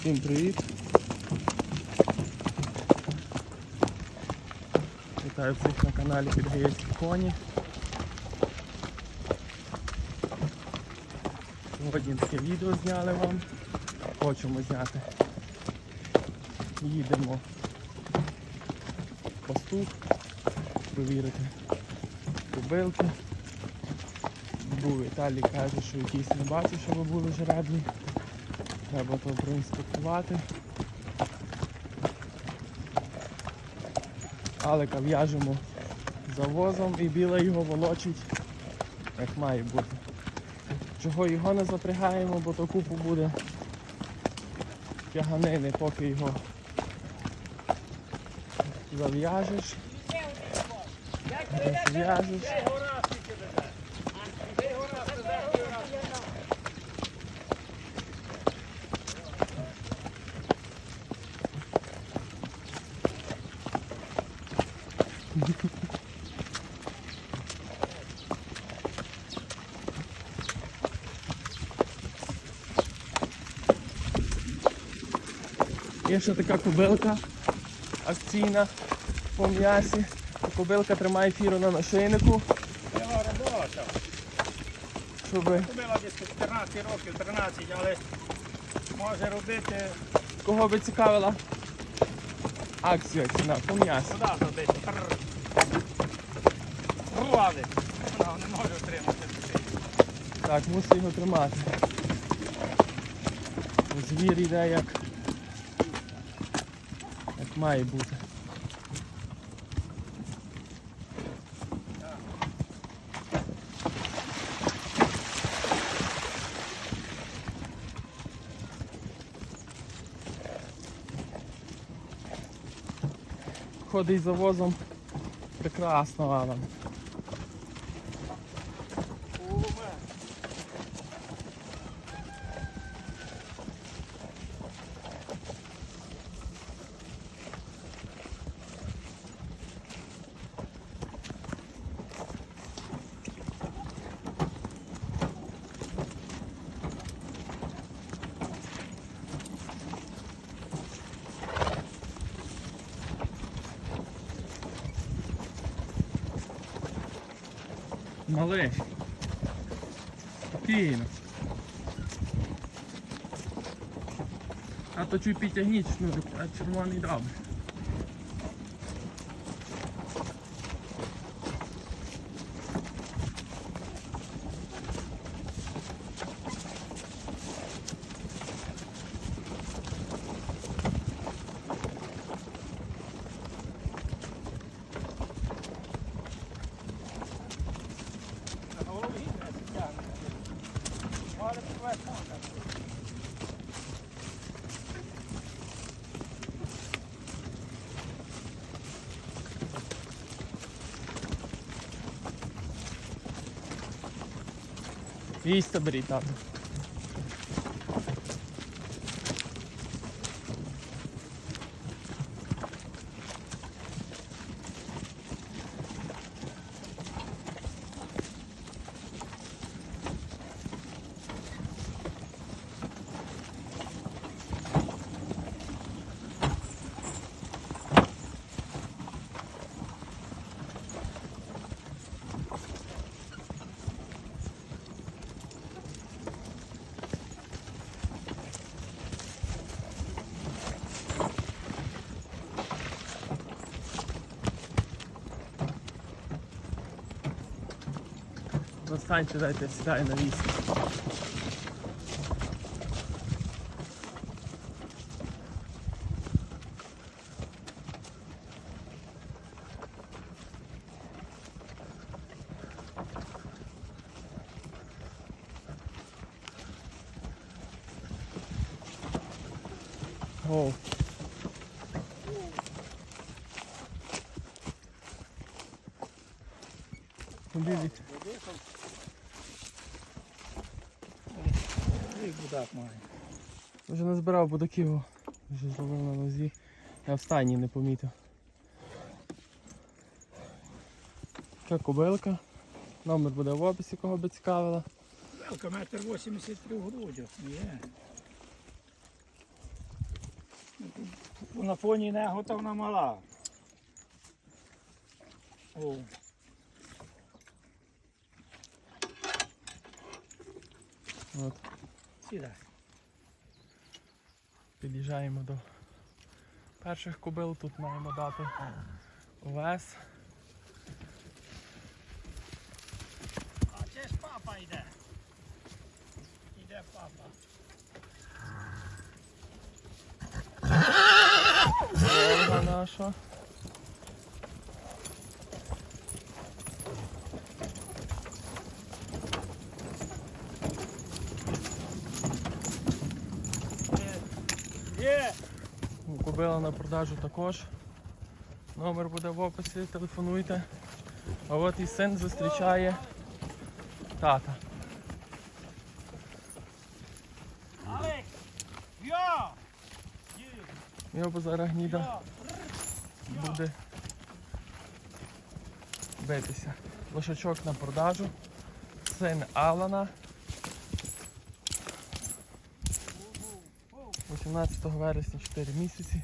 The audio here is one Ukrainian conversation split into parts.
Всім привіт! Вітаю всіх на каналі Підгаєцькі коні. Сьогодні таке відео зняли вам. Хочемо зняти. Їдемо в пастух, провірити кобилки. Був Віталій каже, що якийсь не бачив, щоб були жеребні. Треба то проінспектувати. Алика в'яжемо завозом і біла його волочить, як має бути. Чого його не запрягаємо, бо то купу буде тяганини, поки його зав'яжеш. Зв'яжеш. Є ще така кобилка акційна по м'ясі. Кобилка тримає фіру на нашийнику, щоб Була десь 14 років, 13, але може робити кого би цікавила акція ціна по м'ясі. куди робити. Рвали. Вона не може отримати. Так, мусить його тримати. Звір йде як, як має бути. Ходить за возом прекрасно, Алан. Малиш. Спокійно. А то чуть підтягніть шнурок, а червоний добре. Isto, obrigado. Достаньте, дайте сідай на вісім. О. Дивіться. Як будак має. Вже назбирав будаків, вже зловив на нозі. Я в стані не помітив. Така кобилка. Номер буде в описі, кого би цікавила. Велка метр 83 в грудях. Є. На фоні не готовна мала. О. От, Сідай. під'їжджаємо до перших кубил. Тут маємо дати вес. А це ж папа йде. Іде папа. Наша. Є! Кубила на продажу також. Номер буде в описі, телефонуйте. А от і син зустрічає тата. Його зараз гніда буде битися. Лошачок на продажу. Син Алана. 18 вересня 4 місяці.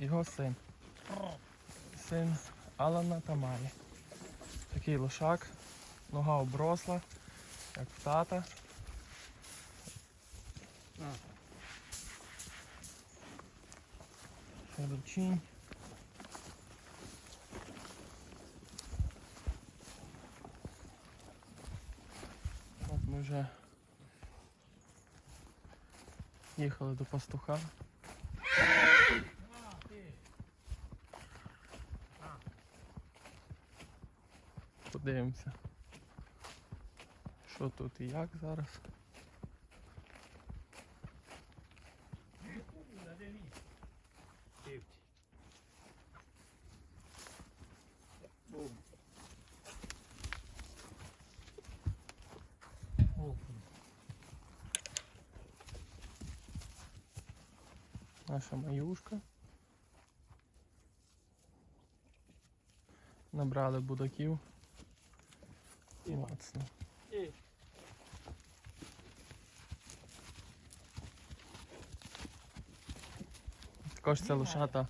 Його син. Син Алана та Марі. Такий лошак, нога обросла, як в тата. А. Широчінь. От ми вже їхали до пастуха. Подивимося, що тут і як зараз. Наша маюшка. Набрали будаків і мацно. Також це лошата,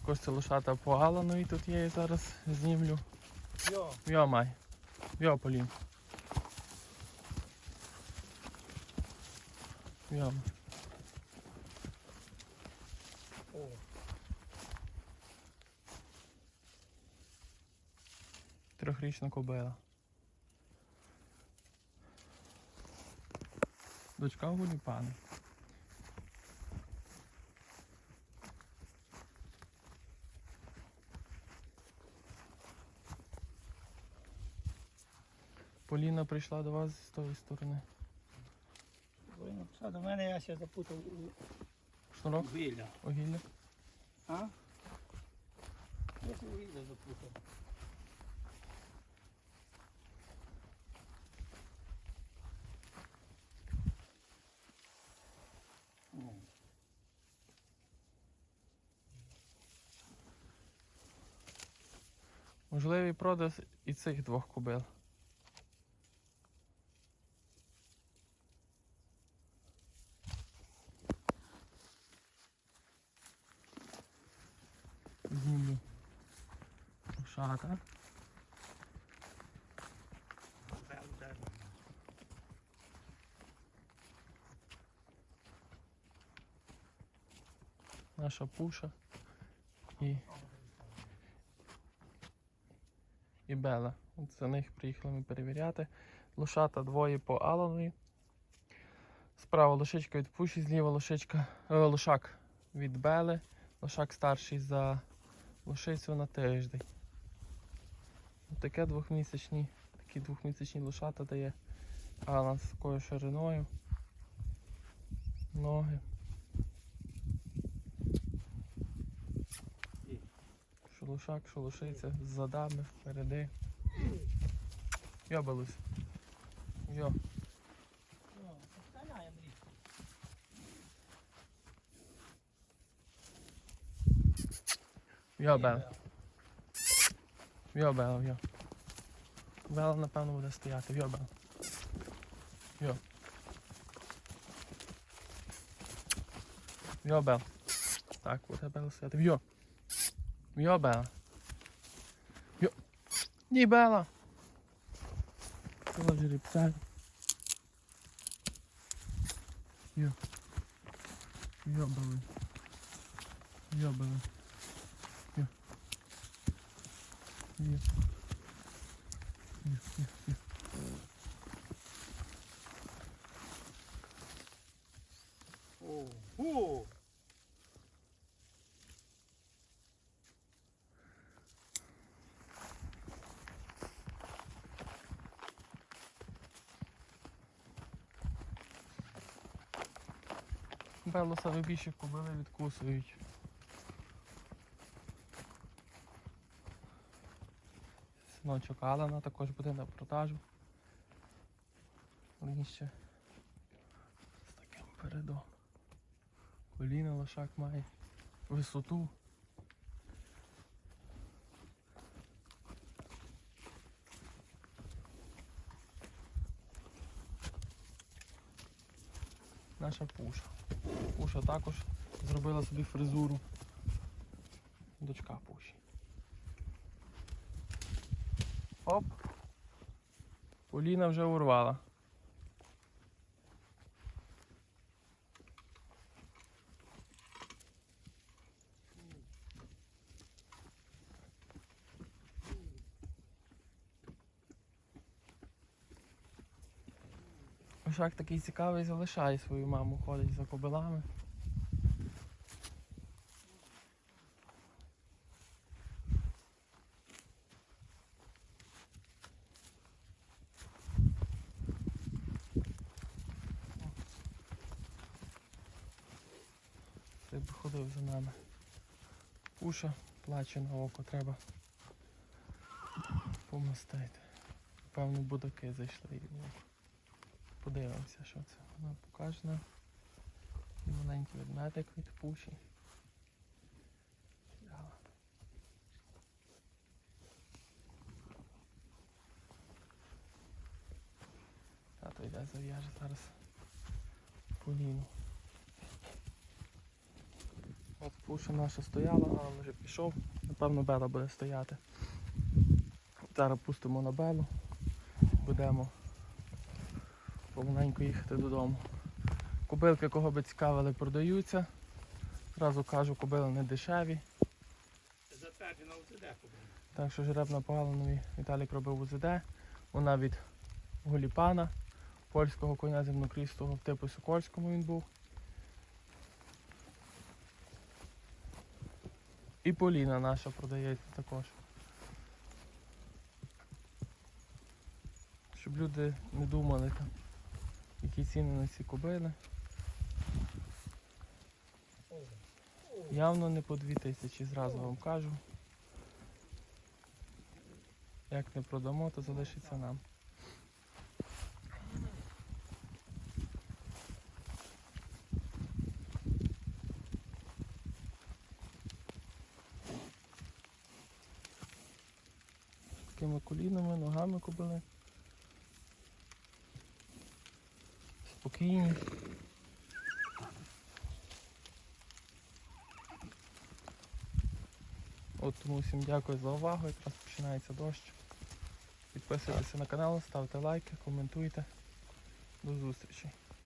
також це лошата по Алану і тут я зараз знімлю. Йо! Йо май. Йо Полін. Йо. О. Трьохрічна кобила. Дочка гуліпани. Поліна прийшла до вас з тої сторони. Ви написали до мене, я ще запутав Шнурок, вілля. огілля. А? Я ще запутав. Можливий продаж і цих двох кобил. Знімлю удар. наша пуша і, і Бела. От за них приїхали ми перевіряти. Лошата двоє по Аланові. Справа лошичка від пуші, зліва лошичка, е, лошак від Бели. Лошак старший за лошицю на тиждень. Таке двохмісячні, такі двохмісячні лошата дає Алан з такою шириною. Ноги. Шолошак, шолошиця, з задами, впереди. Йо, Белусь. Йо. Андрій. Йо, Бел. Йо, Бел, напевно, буде стояти. Йо, Бела. Йо. Йо. Так, буде Бела стояти. Йо. Йо, Бела. Йо. Ні, Бела. Це жеребця. Йо. Йо, Бела. Йо. Йо. Йо, йо, йо. Ого! Бело себе більше кобили відкусують. Синочок Алана також буде на продажу. Раніше з таким передом. Коліна лошак має. Висоту. Наша пуша. Пуша також зробила собі фризуру. Дочка пуші. Оп. Поліна вже урвала. Ошак такий цікавий залишає свою маму, ходить за кобилами. Ти б ходив за нами. Пуша плаче на око, треба помастити. Певно, будаки зайшли око. Подивимося, що це. Вона покаже нам. І маленький ведмедик від пуші. Тато йде зав'яже зараз поліну. От пуша наша стояла, а він вже пішов. Напевно, Бела буде стояти. Зараз пустимо на Белу. Будемо помаленьку їхати додому. Кобилки, кого би цікавили, продаються. Зразу кажу, кобили не дешеві. Затверджена УТД купив. Так що жереб на Погаланові Віталік робив УЗД. Вона від Голіпана, польського коня земнокрістого в типу Сокольському він був. І Поліна наша продається також. Щоб люди не думали там, які ціни на ці кобили. Явно не по 2000, зразу вам кажу. Як не продамо, то залишиться нам. Такими колінами, ногами кобили. Спокійні. От тому всім дякую за увагу. Якраз починається дощ. Підписуйтеся на канал, ставте лайки, коментуйте. До зустрічі.